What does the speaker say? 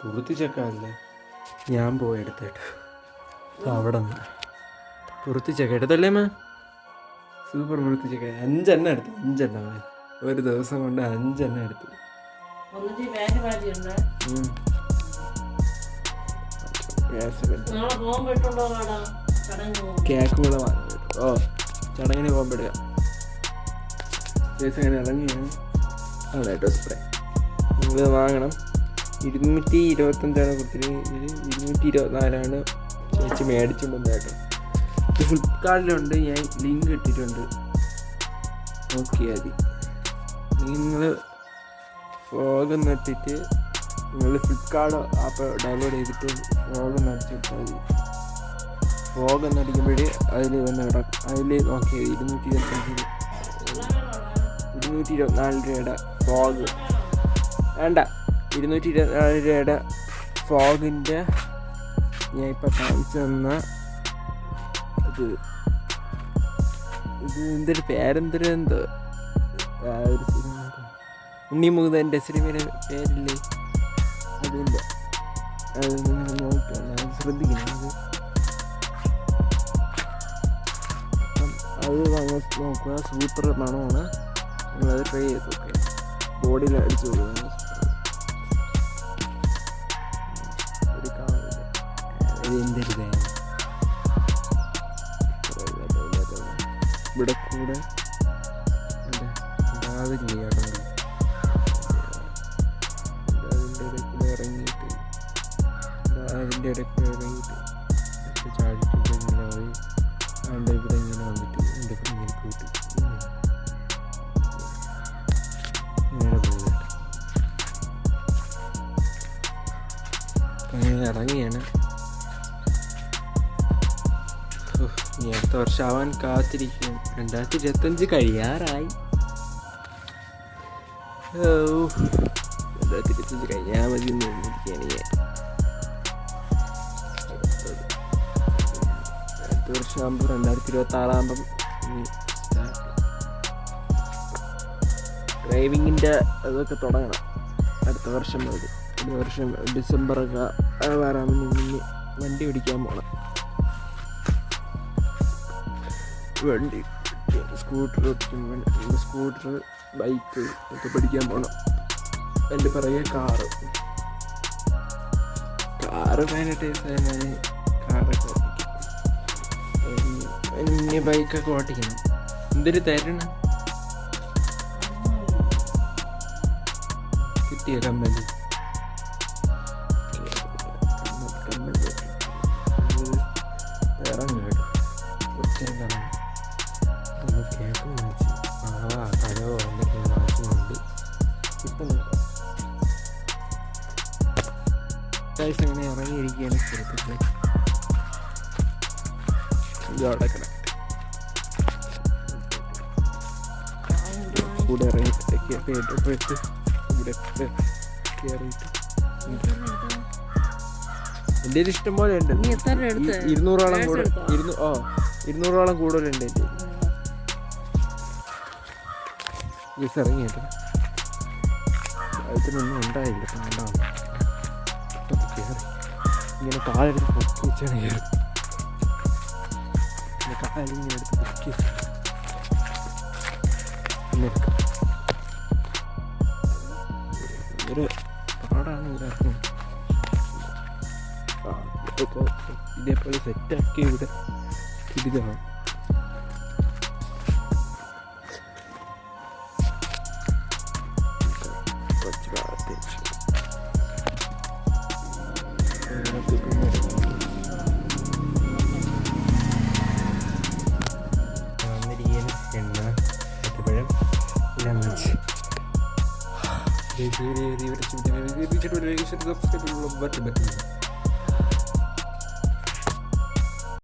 പുറത്തിച്ചക്കല്ലേ ഞാൻ പോയി എടുത്തേട്ട്. അവിടെ നിന്ന്. പുറത്തിച്ചക്ക എടുത്തല്ലേ മാ സൂപ്പർ പുറത്തിച്ചക്ക അഞ്ചെണ്ണ എടുത്തു. അഞ്ചെണ്ണ മേ ഒരു ദിവസം കൊണ്ട് അഞ്ചെണ്ണ എടുത്തു. കേക്ക് കൂടെ വാങ്ങി ഓ ചടങ്ങിന് എടുക്കാം കേസ് അങ്ങനെ ഇറങ്ങിയാണ്. അതെ ഡ്രസ് സ്പ്രേ നിങ്ങൾ വാങ്ങണം. ഇരുന്നൂറ്റി ഇരുപത്തഞ്ചാണ് കൊടുത്തിട്ട് ഇരുന്നൂറ്റി ഇരുപത്തിനാലാണ് ചേച്ചി മേടിച്ചുകൊണ്ട് കേട്ടോ. ഇത് ഫ്ലിപ്കാർട്ടിലുണ്ട്. ഞാൻ ലിങ്ക് ഇട്ടിട്ടുണ്ട്. നോക്കിയാൽ മതി. നിങ്ങൾ ഫോഗ് നിർത്തിയിട്ട് നിങ്ങൾ ഫ്ലിപ്കാർട്ട് ആപ്പ് ഡൗൺലോഡ് ചെയ്തിട്ട് ഫോഗ് നടിച്ചിട്ടാൽ മതി. ഫോഗ് എന്നടിക്കുമ്പോഴേ അതിൽ വന്ന് കിടക്കും അതിൽ നോക്കിയാൽ ഇരുന്നൂറ്റി ഇരുപത്തഞ്ചിന് ഇരുന്നൂറ്റി ഇരുപത്തിനാല് രൂപയുടെ ഫോഗ് വേണ്ട. ഇരുന്നൂറ്റി ഇരുപത്തിനാല് രൂപയുടെ ഫോഗിന്റെ ഞാൻ ഇപ്പം കാണിച്ചു തന്ന ഇത്. ഇത് എന്തൊരു പേരെന്തൊരു എന്തോ? ഉണ്ണി ഉണ്ണിമുകുതന്റെ സിനിമയുടെ പേരില്ലേ? അതിന്റെ. അത് നിങ്ങൾ നോക്കണം അത് അത് വാങ്ങാൻ നോക്കുക. സൂപ്പർ മണമാണ്. നിങ്ങളത് ട്രൈ ചെയ്ത് നോക്കുക ബോഡിയിൽ അടിച്ചു നോക്കുക എന്തൊരു ഇവിടെ കൂടെ ഉണ്ടാവില്ലേ അവിടെ അതിന്റെ ഇടയ്ക്കൂടെ കൂടെ ഇറങ്ങിയിട്ട് അതിന്റെ ഇടയ്ക്കൂടെ കൂടെ ഇറങ്ങിയിട്ട് ചാടിയിട്ട് ഇങ്ങനെ പോയി. അതിന്റെ ഇവിടെ ഇങ്ങനെ വന്നിട്ട് എന്റെ ഇങ്ങനെ പോയിട്ട്. ഇങ്ങനെ പോയി. അങ്ങനെ ഇറങ്ങിയാണ്. ഇനി അടുത്ത വർഷം ആവാൻ കാത്തിരിക്കും. രണ്ടായിരത്തി ഇരുപത്തഞ്ച് കഴിയാറായി. രണ്ടായിരത്തി ഇരുപത്തഞ്ച് കഴിഞ്ഞാൽ മതി എന്ന് ഇരിക്കുകയാണ് ഞാൻ. അടുത്ത വർഷം ആകുമ്പോൾ രണ്ടായിരത്തി ഇരുപത്തി ആറാകുമ്പം ഡ്രൈവിങ്ങിന്റെ അതൊക്കെ തുടങ്ങണം. അടുത്ത വർഷം മുതൽ. അടുത്ത വർഷം ഡിസംബറൊക്കെ വരാമെന്ന് മുന്നേ വണ്ടി പിടിക്കാൻ പോകണം വണ്ടി സ്കൂട്ടർ സ്കൂട്ടർ ബൈക്ക് ഒക്കെ പഠിക്കാൻ പോകണം എന്റെ പിറകെ കാറ് കാറ് വയസ്സായ കാറൊക്കെ ഇനി ബൈക്കൊക്കെ ഓട്ടിക്കണം എന്തൊരു തരണം? കിട്ടിയ കമ്മൽ? ഗൈസ് ഇങ്ങനെ ഇറങ്ങിയിരിക്കുകയാണ് കിടക്കട്ടെ കൂടെ ഇറങ്ങിയിട്ട് കേട്ടപ്പോഴത്ത് ഇവിടെ കയറിയിട്ട് എന്റെ ഒരു ഇഷ്ടം പോലെ ഉണ്ട്. ഇരുന്നൂറോളം കൂടെ? ഇരുന്നൂ ഓ ഇരുന്നൂറോളം കൂടുതലുണ്ട് എന്റെ ഇറങ്ങിയിട്ട് അതിനൊന്നും ഉണ്ടായില്ല. കയറി ഇങ്ങനെ കാലെടുത്ത് പൊക്കി വെച്ചാണ് കയറി കാലിങ്ങനെ എടുത്ത് പൊക്കി. പിന്നെ. ഒരു പാടാണ് ഇവിടെ ഇതേപോലെ സെറ്റാക്കി ഇവിടെ ഇതാണ് സബ്സ്ക്രൈബ് ബട്ടൺ